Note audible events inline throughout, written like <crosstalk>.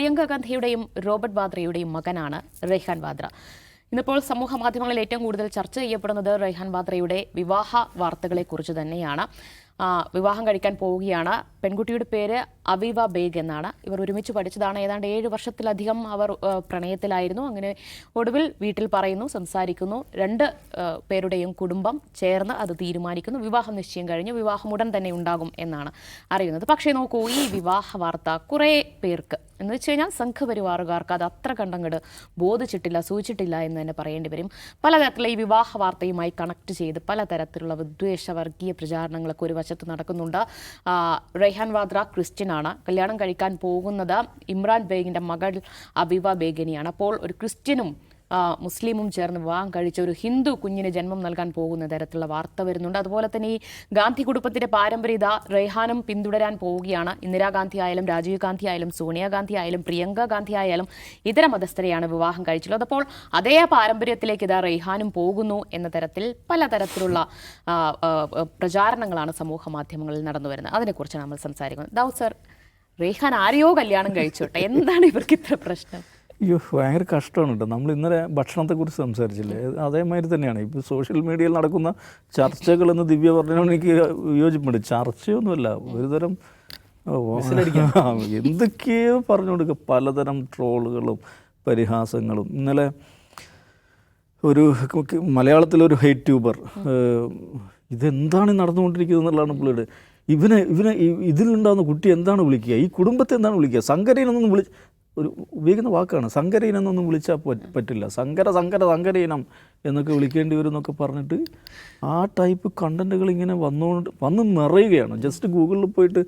Priyanka ഗാന്ധിയുടെയും Robert വാദ്രയുടെയും മകനാണ് റെയ്ഹാൻ വാദ്ര. ഇന്നിപ്പോൾ സമൂഹ മാധ്യമങ്ങളിൽ ഏറ്റവും കൂടുതൽ ചർച്ച ചെയ്യപ്പെടുന്നത് റെയ്ഹാൻ വാദ്രയുടെ വിവാഹ വാർത്തകളെക്കുറിച്ച് തന്നെയാണ്. വിവാഹം കഴിക്കാൻ പോവുകയാണ്. പെൺകുട്ടിയുടെ പേര് അവീവ ബേഗ് എന്നാണ്. ഇവർ ഒരുമിച്ച് പഠിച്ചതാണ്. ഏതാണ്ട് ഏഴ് വർഷത്തിലധികം അവർ പ്രണയത്തിലായിരുന്നു. അങ്ങനെ ഒടുവിൽ വീട്ടിൽ പറയുന്നു സംസാരിക്കുന്നു. രണ്ട് പേരുടെയും കുടുംബം ചേർന്ന് അത് തീരുമാനിക്കുന്നു. വിവാഹം നിശ്ചയം കഴിഞ്ഞു. വിവാഹം ഉടൻ തന്നെ ഉണ്ടാകും എന്നാണ് അറിയുന്നത്. പക്ഷേ നോക്കൂ ഈ വിവാഹ വാർത്ത കുറേ പേർക്ക് എന്ന് വെച്ച് കഴിഞ്ഞാൽ സംഘപരിവാറുകാർക്ക് അത് അത്ര കണ്ടങ്ങട് ബോധിച്ചിട്ടില്ല സൂചിച്ചിട്ടില്ല എന്ന് തന്നെ പറയേണ്ടി വരും. പലതരത്തിലുള്ള ഈ വിവാഹ വാർത്തയുമായി കണക്ട് ചെയ്ത് പലതരത്തിലുള്ള വിദ്വേഷ വർഗീയ പ്രചാരണങ്ങളൊക്കെ ഒരു വശത്ത് നടക്കുന്നുണ്ട്. റെഹാൻ വാദ്ര ക്രിസ്ത്യനാണ്. കല്യാണം കഴിക്കാൻ പോകുന്നത് ഇമ്രാൻ ബേഗിന്റെ മകൾ അബിവ ബേഗിനിയാണ്. അപ്പോൾ ഒരു ക്രിസ്ത്യനും മുസ്ലിമും ചേർന്ന് വിവാഹം കഴിച്ച ഒരു ഹിന്ദു കുഞ്ഞിന് ജന്മം നൽകാൻ പോകുന്ന തരത്തിലുള്ള വാർത്ത വരുന്നുണ്ട്. അതുപോലെ തന്നെ ഈ ഗാന്ധി കുടുംബത്തിന്റെ പാരമ്പര്യത റെയ്ഹാനും പിന്തുടരാൻ പോവുകയാണ്. ഇന്ദിരാഗാന്ധി ആയാലും രാജീവ് ഗാന്ധി ആയാലും സോണിയാഗാന്ധി ആയാലും പ്രിയങ്ക ഗാന്ധി ആയാലും ഇതര മതസ്ഥരെയാണ് വിവാഹം കഴിച്ചുള്ളത് അപ്പോൾ അതേ പാരമ്പര്യത്തിലേക്ക് ഇതാ റെയ്ഹാനും പോകുന്നു എന്ന തരത്തിൽ പലതരത്തിലുള്ള പ്രചാരണങ്ങളാണ് സമൂഹ മാധ്യമങ്ങളിൽ നടന്നു വരുന്നത്. അതിനെക്കുറിച്ച് നമ്മൾ സംസാരിക്കുന്നത് ദൗസർ സർ റെയ്ഹാൻ ആരെയോ കല്യാണം കഴിച്ചോട്ടെ? എന്താണ് ഇവർക്ക് ഇത്ര പ്രശ്നം? അയ്യോ ഭയങ്കര കഷ്ടമാണ് കേട്ടോ. നമ്മൾ ഇന്നലെ ഭക്ഷണത്തെക്കുറിച്ച് സംസാരിച്ചില്ലേ? അതേമാതിരി തന്നെയാണ്. ഇപ്പോൾ സോഷ്യൽ മീഡിയയിൽ നടക്കുന്ന ചർച്ചകളെന്ന് ദിവ്യ പറഞ്ഞാൽ എനിക്ക് വിയോജിപ്പുണ്ട് ചർച്ചയൊന്നുമല്ല ഒരുതരം എന്തൊക്കെയോ പറഞ്ഞു കൊടുക്കുക. പലതരം ട്രോളുകളും പരിഹാസങ്ങളും. ഇന്നലെ ഒരു മലയാളത്തിലൊരു ഹൈറ്റ് ട്യൂബർ ഇതെന്താണ് നടന്നുകൊണ്ടിരിക്കുന്നത് എന്നുള്ളതാണ് പുള്ളിയുടെ. ഇവനെ ഇവനെ ഇതിലുണ്ടാകുന്ന കുട്ടി എന്താണ് വിളിക്കുക? ഈ കുടുംബത്തെ എന്താണ് വിളിക്കുക? സങ്കരയിനൊന്നും വിളി ഒരു ഉപയോഗിക്കുന്ന വാക്കാണ്. സങ്കരയിനെന്നൊന്നും വിളിച്ചാൽ പറ്റ് പറ്റില്ല. സങ്കര സങ്കര സങ്കരയിനം എന്നൊക്കെ വിളിക്കേണ്ടി വരും എന്നൊക്കെ പറഞ്ഞിട്ട് ആ ടൈപ്പ് കണ്ടന്റുകൾ ഇങ്ങനെ വന്നുകൊണ്ട് വന്ന് നിറയുകയാണ്. ജസ്റ്റ് ഗൂഗിളിൽ പോയിട്ട്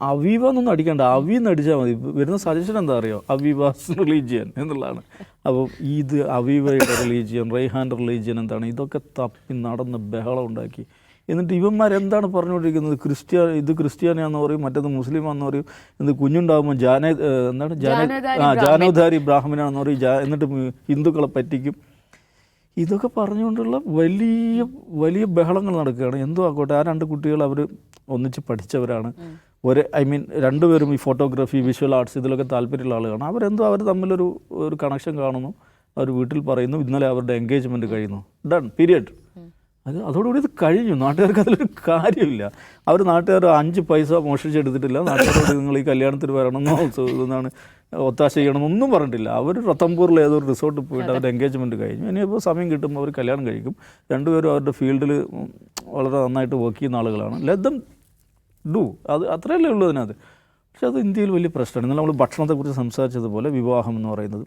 അവീവ എന്നൊന്നും അടിക്കണ്ട. അവി എന്ന് അടിച്ചാൽ മതി. വരുന്ന സജഷൻ എന്താ അറിയോ? അവീവാസ് റിലീജിയൻ എന്നുള്ളതാണ്. അപ്പോൾ ഇത് അവീവയുടെ റിലീജിയൻ റൈഹാന്റെ റിലീജിയൻ എന്താണ്? ഇതൊക്കെ തപ്പി നടന്ന് ബഹളം ഉണ്ടാക്കി. എന്നിട്ട് ഇവന്മാരെന്താണ് പറഞ്ഞുകൊണ്ടിരിക്കുന്നത്? ക്രിസ്ത്യ ഇത് ക്രിസ്ത്യാനിയാന്ന് പറയും മറ്റേത് ആണെന്ന് പറയും. എന്നിട്ട് കുഞ്ഞുണ്ടാകുമ്പോൾ ജാന എന്താണ്? ജാന ആ ജാനോധാരി ബ്രാഹ്മണാണെന്ന് പറയും. ജാ എന്നിട്ട് ഹിന്ദുക്കളെ പറ്റിക്കും. ഇതൊക്കെ പറഞ്ഞുകൊണ്ടുള്ള വലിയ വലിയ ബഹളങ്ങൾ നടക്കുകയാണ്. എന്തോ ആക്കോട്ടെ ആ രണ്ട് കുട്ടികൾ അവർ ഒന്നിച്ച് പഠിച്ചവരാണ്. ഒരേ ഐ മീൻ രണ്ടുപേരും ഈ ഫോട്ടോഗ്രാഫി വിഷ്വൽ ആർട്സ് ഇതിലൊക്കെ താല്പര്യമുള്ള ആളുകളാണ്. അവരെന്തോ അവർ തമ്മിലൊരു ഒരു കണക്ഷൻ കാണുന്നു. അവർ വീട്ടിൽ പറയുന്നു ഇന്നലെ അവരുടെ എൻഗേജ്മെന്റ് കഴിയുന്നു. Done period. അത് അതോടുകൂടി ഇത് കഴിഞ്ഞു. നാട്ടുകാർക്ക് അതിലൊരു കാര്യമില്ല. അവർ നാട്ടുകാർ അഞ്ച് പൈസ മോഷിച്ചെടുത്തിട്ടില്ല നാട്ടുകാരോട് നിങ്ങൾ ഈ കല്യാണത്തിന് വരണമെന്നോ എന്നാണ് ഒത്താശ ചെയ്യണമെന്നൊന്നും പറഞ്ഞിട്ടില്ല. അവർ റത്തംപൂരിൽ ഏതോ ഒരു റിസോർട്ടിൽ പോയിട്ട് അവരുടെ എൻഗേജ്മെന്റ് കഴിഞ്ഞു. ഇനിയിപ്പോൾ സമയം കിട്ടുമ്പോൾ അവർ കല്യാണം കഴിക്കും. രണ്ടുപേരും അവരുടെ ഫീൽഡിൽ വളരെ നന്നായിട്ട് വർക്ക് ചെയ്യുന്ന ആളുകളാണ്. ലെറ്റ് ഡു അത് അത്രയല്ലേ ഉള്ളൂ അതിനകത്ത്. പക്ഷെ അത് ഇന്ത്യയിൽ വലിയ പ്രശ്നമാണ്. ഇന്നലെ നമ്മൾ ഭക്ഷണത്തെക്കുറിച്ച് സംസാരിച്ചതുപോലെ വിവാഹം എന്ന് പറയുന്നത്.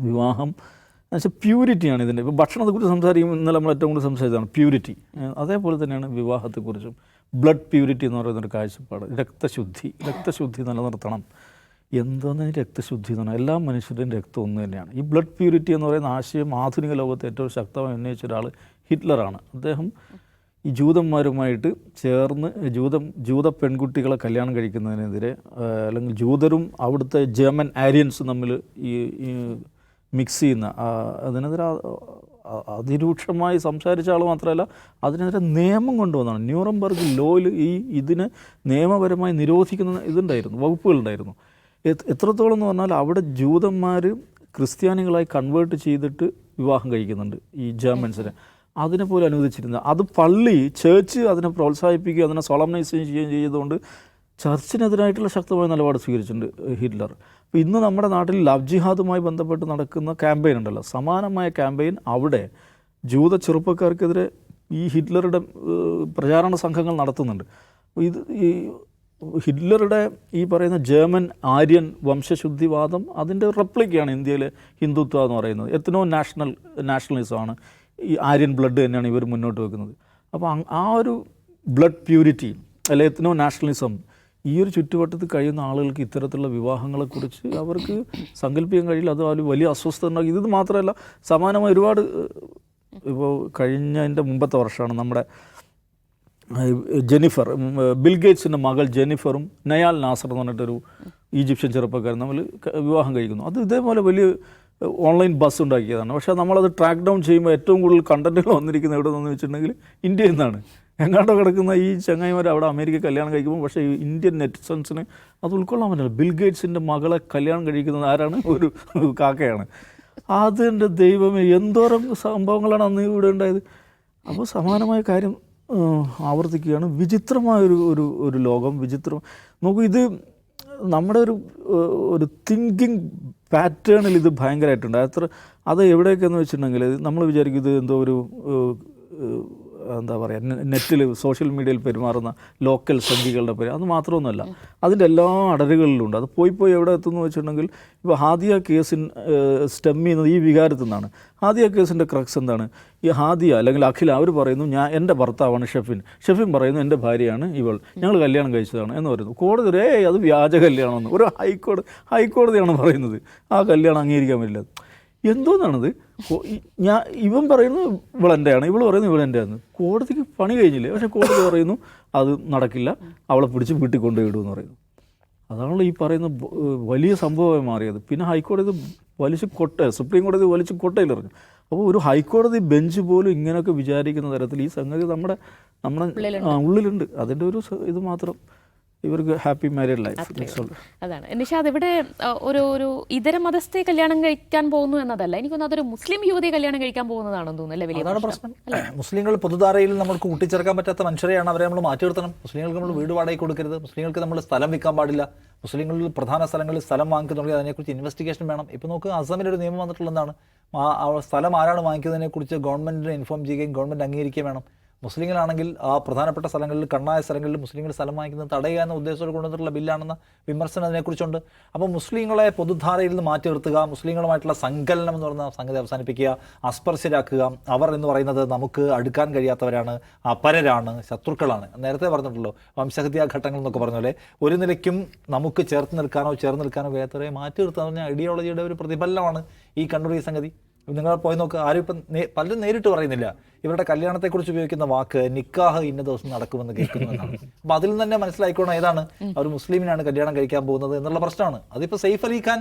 വിവാഹം എന്നുവെച്ചാൽ പ്യൂരിറ്റിയാണ് ഇതിന്റെ. ഇപ്പോൾ ഭക്ഷണത്തെക്കുറിച്ച് സംസാരിക്കുമ്പോൾ ഇന്നലെ നമ്മൾ ഏറ്റവും കൂടുതൽ സംസാരിച്ചതാണ് പ്യൂരിറ്റി അതേപോലെ തന്നെയാണ് വിവാഹത്തെക്കുറിച്ചും. ബ്ലഡ് പ്യൂരിറ്റി എന്ന് പറയുന്നൊരു കാഴ്ചപ്പാട്. രക്തശുദ്ധി. രക്തശുദ്ധി നിലനിർത്തണം. എന്തോന്ന് ഈ രക്തശുദ്ധി എന്ന് പറഞ്ഞാൽ എല്ലാ മനുഷ്യരുടെയും രക്തം ഒന്ന് തന്നെയാണ്. ഈ ബ്ലഡ് പ്യൂരിറ്റി എന്ന് പറയുന്ന ആശയം ആധുനിക ലോകത്ത് ഏറ്റവും ശക്തമായി ഉന്നയിച്ച ഒരാൾ ഹിറ്റ്ലറാണ്. അദ്ദേഹം ഈ ജൂതന്മാരുമായിട്ട് ചേർന്ന് ജൂത ജൂത പെൺകുട്ടികളെ കല്യാണം കഴിക്കുന്നതിനെതിരെ അല്ലെങ്കിൽ ജൂതരും അവിടുത്തെ ജർമ്മൻ ആര്യൻസും തമ്മിൽ ഈ മിക്സ് ചെയ്യുന്ന അതിനെതിരെ അതിരൂക്ഷമായി സംസാരിച്ച ആൾ മാത്രമല്ല അതിനെതിരെ നിയമം കൊണ്ടുവന്നാണ്. ന്യൂറംബർഗ് ലോയിൽ ഈ ഇതിന് നിയമപരമായി നിരോധിക്കുന്ന ഇതുണ്ടായിരുന്നു വകുപ്പുകളുണ്ടായിരുന്നു. എത്ര- എത്രത്തോളം എന്ന് പറഞ്ഞാൽ അവിടെ ജൂതന്മാർ ക്രിസ്ത്യാനികളായി കൺവേർട്ട് ചെയ്തിട്ട് വിവാഹം കഴിക്കുന്നുണ്ട് ഈ ജർമ്മൻസിനെ. അതിനെ പോലും അനുവദിച്ചിരുന്നത്. അത് പള്ളി ചേർച്ച് അതിനെ പ്രോത്സാഹിപ്പിക്കുകയും അതിനെ സോളമനൈസ് ചെയ്യുകയും ചെയ്തുകൊണ്ട് ചർച്ചിനെതിരായിട്ടുള്ള ശക്തമായ നിലപാട് സ്വീകരിച്ചിട്ടുണ്ട് ഹിറ്റ്ലർ. അപ്പോൾ ഇന്ന് നമ്മുടെ നാട്ടിൽ ലവ് ജിഹാദുമായി ബന്ധപ്പെട്ട് നടക്കുന്ന ക്യാമ്പയിൻ ഉണ്ടല്ലോ. സമാനമായ ക്യാമ്പയിൻ അവിടെ ജൂത ചെറുപ്പക്കാർക്കെതിരെ ഈ ഹിറ്റ്ലറുടെ പ്രചാരണ സംഘങ്ങൾ നടത്തുന്നുണ്ട്. ഇത് ഈ ഹിറ്റ്ലറുടെ ഈ പറയുന്ന ജർമ്മൻ ആര്യൻ വംശശുദ്ധിവാദം അതിന്റെ റെപ്ലിക്കയാണ് ഇന്ത്യയിലെ ഹിന്ദുത്വ എന്ന് പറയുന്നത്. എത്തനോ നാഷണൽ നാഷണലിസമാണ് ഈ ആര്യൻ ബ്ലഡ് തന്നെയാണ് ഇവർ മുന്നോട്ട് വെക്കുന്നത്. അപ്പോൾ ആ ഒരു ബ്ലഡ് പ്യൂരിറ്റി അല്ലെ എത്തനോ നാഷണലിസം ഈ ഒരു ചുറ്റുവട്ടത്ത് കഴിയുന്ന ആളുകൾക്ക് ഇത്തരത്തിലുള്ള വിവാഹങ്ങളെക്കുറിച്ച് അവർക്ക് സങ്കല്പിക്കാൻ കഴിയില്ല. അത് ഒരു വലിയ അസ്വസ്ഥത ഉണ്ടാക്കി. ഇത് മാത്രമല്ല സമാനമായ ഒരുപാട് ഇപ്പോൾ കഴിഞ്ഞതിന്റെ മുമ്പത്തെ വർഷമാണ് നമ്മുടെ ജെനിഫർ ഉം, ഏഹ് ബിൽ ഗേറ്റ്സിന്റെ മകൾ ജെനിഫറും നയാൽ നാസർ എന്ന് പറഞ്ഞിട്ടൊരു ഈജിപ്ഷ്യൻ ചെറുപ്പക്കാരൻ നമ്മൾ വിവാഹം കഴിക്കുന്നു. അത് ഇതേപോലെ വലിയ ഓൺലൈൻ ബസ് ഉണ്ടാക്കിയതാണ്. പക്ഷേ നമ്മളത് ട്രാക്ക് ഡൗൺ ചെയ്യുമ്പോൾ ഏറ്റവും കൂടുതൽ കണ്ടന്റുകൾ വന്നിരിക്കുന്നത് എവിടെ നിന്ന് വെച്ചിട്ടുണ്ടെങ്കിൽ ഇന്ത്യയിൽ നിന്നാണ്. എങ്ങാണ്ടോ കിടക്കുന്ന ഈ ചങ്ങായിമാർ അവിടെ അമേരിക്ക കല്യാണം കഴിക്കുമ്പോൾ പക്ഷേ ഇന്ത്യൻ നെറ്റിസൺസിന് അത് ഉൾക്കൊള്ളാൻ പറ്റില്ല. ബിൽഗേറ്റ്സിന്റെ മകളെ കല്യാണം കഴിക്കുന്നത് ആരാണ്? ഒരു കാക്കയാണ്. അതിന്റെ ദൈവമേ എന്തോരം സംഭവങ്ങളാണ് അന്ന് ഇവിടെ ഉണ്ടായത്. അപ്പോൾ സമാനമായ കാര്യം ആവർത്തിക്കുകയാണ്. വിചിത്രമായൊരു ഒരു ഒരു ലോകം വിചിത്രം. നോക്കൂ ഇത് നമ്മുടെ ഒരു ഒരു തിങ്കിങ് പാറ്റേണിൽ ഇത് ഭയങ്കരമായിട്ടുണ്ട്. അത്ര അത് എവിടെയൊക്കെയെന്ന് വെച്ചിട്ടുണ്ടെങ്കിൽ നമ്മൾ വിചാരിക്കും ഇത് എന്തോ ഒരു എന്താ പറയുക നെറ്റിൽ സോഷ്യൽ മീഡിയയിൽ പെരുമാറുന്ന ലോക്കൽ സംഘികളുടെ പേര് അത് മാത്രമൊന്നുമല്ല. അതിന്റെ എല്ലാ അടരുകളിലുണ്ട്. അത് പോയി പോയി എവിടെ എത്തുന്നു വെച്ചിട്ടുണ്ടെങ്കിൽ ഇപ്പോൾ ഹാദിയ കേസിൻ സ്റ്റെം ചെയ്യുന്നത് ഈ വികാരത്തിൽ നിന്നാണ്. ഹാദിയ കേസിന്റെ ക്രക്സ് എന്താണ്? ഈ ഹാദിയ അല്ലെങ്കിൽ അഖില അവർ പറയുന്നു ഞാൻ എന്റെ ഭർത്താവാണ് ഷെഫിൻ. ഷെഫിൻ പറയുന്നു എന്റെ ഭാര്യയാണ് ഇവൾ. ഞങ്ങൾ കല്യാണം കഴിച്ചതാണ് എന്ന് പറയുന്നു. കോടതി ഏയ് അത് വ്യാജ കല്യാണമെന്ന് ഒരു ഹൈക്കോടതി ഹൈക്കോടതിയാണ് പറയുന്നത്. ആ കല്യാണം അംഗീകരിക്കാൻ പറ്റില്ല. എന്തോന്നാണത്? ഞാൻ ഇവൻ പറയുന്നു ഇവളെന്റെയാണ് ഇവൾ പറയുന്നു ഇവളെന്റെയാണ് കോടതിക്ക് പണി കഴിഞ്ഞില്ലേ? പക്ഷെ കോടതി പറയുന്നു അത് നടക്കില്ല. അവളെ പിടിച്ച് വീട്ടിൽ കൊണ്ടുപോയിടുമെന്ന് പറയുന്നു. അതാണല്ലോ ഈ പറയുന്ന വലിയ സംഭവമായി മാറിയത്. പിന്നെ ഹൈക്കോടതി വലിച്ച് കൊട്ട സുപ്രീം കോടതി വലിച്ച് കൊട്ടയിലെറിഞ്ഞു അപ്പോൾ ഒരു ഹൈക്കോടതി ബെഞ്ച് പോലും ഇങ്ങനെയൊക്കെ വിചാരിക്കുന്ന തരത്തിൽ ഈ സംഗതി നമ്മുടെ നമ്മുടെ ഉള്ളിലുണ്ട്. അതിന്റെ ഒരു ഇത് മാത്രം. ഇവർക്ക് ഹാപ്പി മാരീഡ് ലൈഫ് അതാണ്. നിഷാദ് ഇവിടെ ഒരു ഒരു ഇതര മതസ്ഥയെ കല്യാണം കഴിക്കാൻ പോകുന്നു എന്നതല്ല. എനിക്കൊന്നും അതൊരു മുസ്ലിം യുവതിയെ കല്യാണം കഴിക്കാൻ പോകുന്നതാണെന്ന് തോന്നുന്നു അല്ലേ വലിയ പ്രശ്നം? <clears throat> മുസ്ലിങ്ങൾ പൊതുധാരയിൽ നമുക്ക് കൂട്ടിച്ചേർക്കാൻ പറ്റാത്ത മനുഷ്യരെയാണ് അവരെ നമ്മൾ മാറ്റി നിർത്തണം മുസ്ലിങ്ങൾക്ക് നമ്മൾ വീട് വാടകയ്ക്ക് കൊടുക്കരുത്. മുസ്ലിങ്ങൾക്ക് നമ്മൾ സ്ഥലം വിൽക്കാൻ പാടില്ല. മുസ്ലിങ്ങളിൽ പ്രധാന സ്ഥലങ്ങളിൽ സ്ഥലം വാങ്ങിക്കുന്നുണ്ടെങ്കിൽ അതിനെക്കുറിച്ച് ഇൻവെസ്റ്റിഗേഷൻ വേണം. ഇപ്പോൾ അസമിൽ ഒരു നിയമം വന്നിട്ടുള്ള എന്താണ് ആ ആ സ്ഥലം ആരാണ് വാങ്ങിക്കുന്നതിനെക്കുറിച്ച് ഗവൺമെന്റിനെ ഇൻഫോം ചെയ്യുകയും ഗവൺമെന്റ് അംഗീകരിക്കുകയും വേണം. മുസ്ലിങ്ങളാണെങ്കിൽ ആ പ്രധാനപ്പെട്ട സ്ഥലങ്ങളിൽ കണ്ണായ സ്ഥലങ്ങളിൽ മുസ്ലിങ്ങൾ സ്ഥലം വാങ്ങിക്കുന്നത് തടയുക എന്ന ഉദ്ദേശത്തോട് കൊണ്ടുവന്നിട്ടുള്ള ബില്ലാണെന്ന വിമർശനം അതിനെക്കുറിച്ചുണ്ട്. അപ്പോൾ മുസ്ലിങ്ങളെ പൊതുധാരയിൽ നിന്ന് മാറ്റി നിർത്തുക മുസ്ലിങ്ങളുമായിട്ടുള്ള സങ്കലനം എന്ന് പറയുന്ന സംഗതി അവസാനിപ്പിക്കുക അസ്പർശരാക്കുക അവർ എന്ന് പറയുന്നത് നമുക്ക് അടുക്കാൻ കഴിയാത്തവരാണ് അപരരാണ് ശത്രുക്കളാണ്. നേരത്തെ പറഞ്ഞിട്ടുള്ളൂ വംശഹത്യാ ഘട്ടങ്ങൾ എന്നൊക്കെ പറഞ്ഞ പോലെ ഒരു നിലയ്ക്കും നമുക്ക് ചേർത്ത് നിൽക്കാനോ ചേർന്ന് നിൽക്കാനോ കഴിയാത്തവരെ മാറ്റി നിർത്തുക എന്ന് പറഞ്ഞാൽ ഐഡിയോളജിയുടെ ഒരു പ്രതിഫലനമാണ് ഈ ഈ സംഗതി. നിങ്ങൾ പോയി നോക്ക് ആരും ഇപ്പം പലരും നേരിട്ട് പറയുന്നില്ല. ഇവരുടെ കല്യാണത്തെക്കുറിച്ച് ഉപയോഗിക്കുന്ന വാക്ക് നിക്കാഹ് ഇന്ന ദിവസം നടക്കുമെന്ന് കേൾക്കുന്നു എന്നാണ്. അപ്പൊ അതിൽ നിന്ന് തന്നെ മനസ്സിലായിക്കോണം ഏതാണ്? അവർ മുസ്ലിമിനാണ് കല്യാണം കഴിക്കാൻ പോകുന്നത് എന്നുള്ള പ്രശ്നമാണ്. അതിപ്പോ സെയ്ഫ് അലി ഖാൻ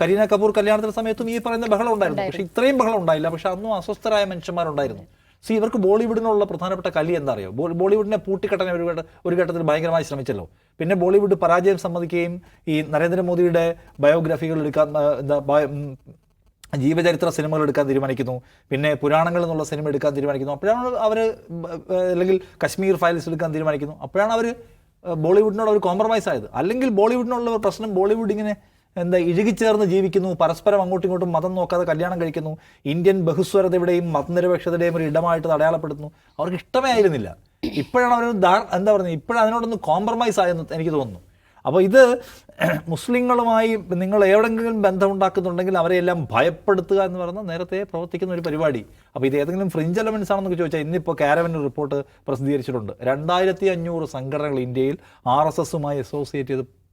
കരീന കപൂർ കല്യാണത്തിന്റെ സമയത്തും ഈ പറയുന്ന ബഹളം ഉണ്ടായിരുന്നു. പക്ഷെ ഇത്രയും ബഹളം ഉണ്ടായില്ല. പക്ഷെ അന്നും അസ്വസ്ഥരായ മനുഷ്യന്മാരുണ്ടായിരുന്നു. സി ഇവർക്ക് ബോളിവുഡിനുള്ള പ്രധാനപ്പെട്ട കലി എന്താ അറിയോ ബോളിവുഡിനെ പൂട്ടിക്കെട്ടാൻ ഒരു ഒരു ഘട്ടത്തിൽ ഭയങ്കരമായി ശ്രമിച്ചല്ലോ. പിന്നെ ബോളിവുഡ് പരാജയം സമ്മതിക്കുകയും ഈ നരേന്ദ്രമോദിയുടെ ബയോഗ്രഫികൾ എടുക്കാൻ എന്താ ജീവചരിത്ര സിനിമകൾ എടുക്കാൻ തീരുമാനിക്കുന്നു. പിന്നെ പുരാണങ്ങൾ എന്നുള്ള സിനിമ എടുക്കാൻ തീരുമാനിക്കുന്നു. അപ്പോഴാണ് അവർ അല്ലെങ്കിൽ കശ്മീർ ഫയൽസ് എടുക്കാൻ തീരുമാനിക്കുന്നു. അപ്പോഴാണ് അവർ ബോളിവുഡിനോട് ഒരു കോംപ്രമൈസ് ആയത്. അല്ലെങ്കിൽ ബോളിവുഡിനുള്ള പ്രശ്നം ബോളിവുഡ് ഇങ്ങനെ എന്താ ഇഴുകിച്ചേർന്ന് ജീവിക്കുന്നു. പരസ്പരം അങ്ങോട്ടും ഇങ്ങോട്ടും മതം നോക്കാതെ കല്യാണം കഴിക്കുന്നു. ഇന്ത്യൻ ബഹുസ്വരതയുടെയും മതനിരപേക്ഷതയുടെയും ഒരു ഇടമായിട്ട് അടയാളപ്പെടുത്തുന്നു. അവർക്ക് ഇഷ്ടമേ ആയിരുന്നില്ല. ഇപ്പോഴാണ് അവർ എന്താ പറയുന്നത് ഇപ്പോഴാണ് അതിനോടൊന്ന് കോംപ്രമൈസ് ആയെന്ന് എനിക്ക് തോന്നുന്നു. അപ്പോൾ ഇത് മുസ്ലിങ്ങളുമായി നിങ്ങൾ എവിടെങ്കിലും ബന്ധമുണ്ടാക്കുന്നുണ്ടെങ്കിൽ അവരെയെല്ലാം ഭയപ്പെടുത്തുക എന്ന് പറയുന്ന നേരത്തെ പ്രവർത്തിക്കുന്ന ഒരു പരിപാടി. അപ്പോൾ ഇത് ഏതെങ്കിലും ഫ്രിഞ്ച് എലമെൻസ് ആണെന്നൊക്കെ ചോദിച്ചാൽ ഇന്നിപ്പോൾ കാരവൻ റിപ്പോർട്ട് പ്രസിദ്ധീകരിച്ചിട്ടുണ്ട്. രണ്ടായിരത്തി അഞ്ഞൂറ് സംഘടനകൾ ഇന്ത്യയിൽ ആർ എസ് എസുമായി അസോസിയേറ്റ് ചെയ്ത്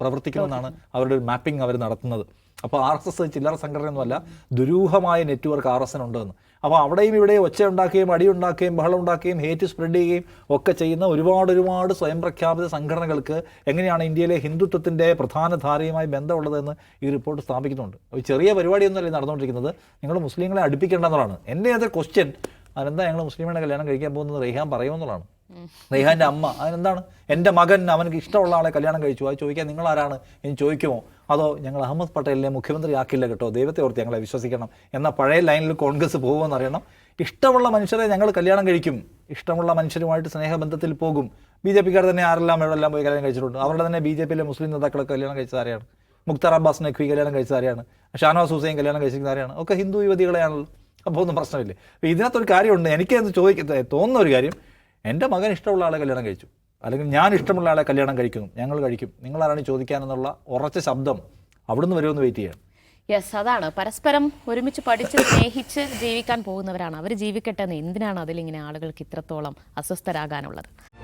പ്രവർത്തിക്കുമെന്നാണ് അവരുടെ ഒരു മാപ്പിംഗ് അവർ നടത്തുന്നത്. അപ്പോൾ ആർ എസ് എസ് ചില്ലറ സംഘടനയൊന്നുമല്ല ദുരൂഹമായ നെറ്റ്വർക്ക് ആർ എസ് ഉണ്ടെന്ന് അപ്പോൾ അവിടെയും ഇവിടെയും ഒച്ച ഉണ്ടാക്കുകയും അടിയുണ്ടാക്കുകയും ബഹളം ഉണ്ടാക്കുകയും ഹേറ്റ് സ്പ്രെഡ് ചെയ്യുകയും ഒക്കെ ചെയ്യുന്ന ഒരുപാട് ഒരുപാട് സ്വയം പ്രഖ്യാപിത സംഘടനകൾക്ക് എങ്ങനെയാണ് ഇന്ത്യയിലെ ഹിന്ദുത്വത്തിന്റെ പ്രധാന ധാരയുമായി ബന്ധമുള്ളതെന്ന് ഈ റിപ്പോർട്ട് സ്ഥാപിക്കുന്നുണ്ട്. ഒരു ചെറിയ പരിപാടിയൊന്നുമല്ല നടന്നുകൊണ്ടിരിക്കുന്നത്. നിങ്ങൾ മുസ്ലിങ്ങളെ അടുപ്പിക്കേണ്ടെന്നുള്ളതാണ് എന്റെ അത് ക്വസ്റ്റ്യൻ അതെന്താ ഞങ്ങൾ മുസ്ലിമിനെ കല്യാണം കഴിക്കാൻ പോകുന്നത് റെയ്ഹാൻ പറയുമെന്നുള്ളതാണ്. റെയ്ഹാന്റെ അമ്മ. അതിനെന്താണ്? എന്റെ മകൻ അവനക്ക് ഇഷ്ടമുള്ള ആളെ കല്യാണം കഴിച്ചു. അത് ചോദിക്കാൻ നിങ്ങൾ ആരാണ് എന്ന് ചോദിക്കുമോ? അതോ ഞങ്ങൾ അഹമ്മദ് പട്ടേലിനെ മുഖ്യമന്ത്രി ആക്കില്ല കേട്ടോ? ദൈവത്തെ ഓർത്ത് ഞങ്ങളെ വിശ്വസിക്കണം. എന്ന പഴയ ലൈനിൽ കോൺഗ്രസ് പോകുമെന്ന് അറിയണം ഇഷ്ടമുള്ള മനുഷ്യരെ ഞങ്ങൾ കല്യാണം കഴിക്കും. ഇഷ്ടമുള്ള മനുഷ്യരുമായിട്ട് സ്നേഹബന്ധത്തിൽ പോകും. ബി ജെ പിക്കാർ തന്നെ ആരെല്ലാം എവിടെല്ലാം പോയി കല്യാണം കഴിച്ചിട്ടുണ്ട്? അവരുടെ തന്നെ ബി ജെ പിയിലെ മുസ്ലിം നേതാക്കളൊക്കെ കല്യാണം കഴിച്ചത് ആരെയാണ്? മുക്താർ അബ്ബാസ് നഖ്വി കല്യാണം കഴിച്ചത് ആരെയാണ്? ഷാനവാസ് ഹുസൈൻ കല്യാണം കഴിച്ചിരിക്കുന്ന ആരെയാണ്? ഒക്കെ ഹിന്ദു യുവതികളെയാണല്ലോ. അപ്പോൾ ഒന്നും പ്രശ്നമില്ല. ഇതിനകത്തൊരു കാര്യമുണ്ട്. എനിക്ക് അത് ചോദിക്കുന്നത് തോന്നുന്ന ഒരു കാര്യം എന്റെ മകൻ ഇഷ്ടമുള്ള ആളെ കല്യാണം കഴിച്ചു. അല്ലെങ്കിൽ ഞാൻ ഇഷ്ടമുള്ള ആളെ കല്യാണം കഴിക്കുന്നു. ഞങ്ങൾ കഴിക്കും. നിങ്ങളാരാണ് ചോദിക്കാനെന്നുള്ള ഉറച്ച ശബ്ദം അവിടുന്ന് വരുമെന്ന് വെയിറ്റ് ചെയ്യാം യെസ് അതാണ്. പരസ്പരം ഒരുമിച്ച് പഠിച്ച് സ്നേഹിച്ച് ജീവിക്കാൻ പോകുന്നവരാണ്. അവർ ജീവിക്കട്ടെ എന്ന് എന്തിനാണ് അതിലിങ്ങനെ ആളുകൾക്ക് ഇത്രത്തോളം അസ്വസ്ഥരാകാനുള്ളത്?